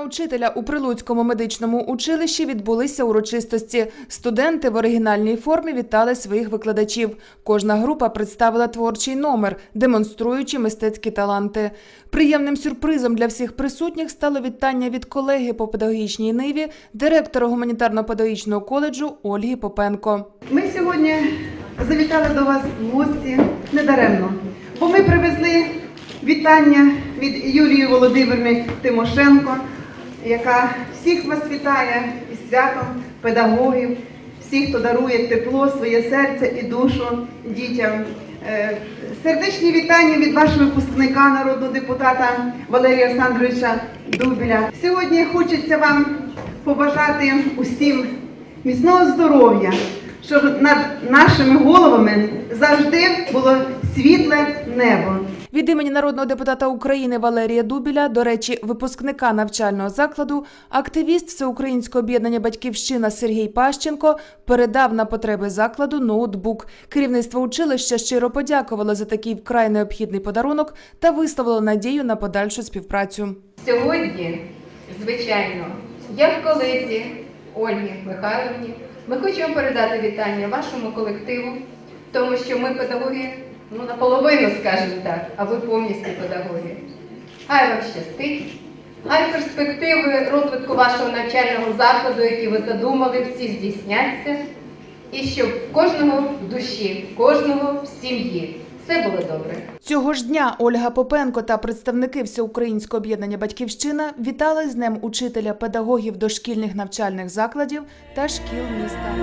учителя у Прилуцькому медичному училищі відбулися урочистості. Студенти в оригінальній формі вітали своїх викладачів. Кожна група представила творчий номер, демонструючи мистецькі таланти. Приємним сюрпризом для всіх присутніх стало вітання від колеги по педагогічній ниві, директора гуманітарно-педагогічного коледжу Ольги Попенко. Ми сьогодні завітали до вас в гості недаремно, бо ми привезли вітання від Юлії Володимирівни Тимошенко, яка всіх вас вітає із святом педагогів, всіх, хто дарує тепло, своє серце і душу дітям. Е, Сердечні вітання від вашого випускника, народного депутата Валерія Олександровича Дубіля. Сьогодні хочеться вам побажати усім міцного здоров'я, щоб над нашими головами завжди було світле небо. Від імені народного депутата України Валерія Дубіля, до речі, випускника навчального закладу, активіст Всеукраїнського об'єднання Батьківщина Сергій Пащенко передав на потреби закладу ноутбук. Керівництво училища щиро подякувало за такий вкрай необхідний подарунок та висловило надію на подальшу співпрацю. Сьогодні, звичайно, я в колезі Ольгі Михайловні. Ми хочемо передати вітання вашому колективу, тому що ми педагоги, ну наполовину, скажімо так, а ви повністю педагоги. Хай вам щастить, хай перспективи розвитку вашого навчального закладу, які ви задумали, всі здійсняться, і щоб кожного в душі, кожного в сім'ї все було добре. Цього ж дня Ольга Попенко та представники Всеукраїнського об'єднання Батьківщина вітали з Днем учителя педагогів дошкільних навчальних закладів та шкіл міста.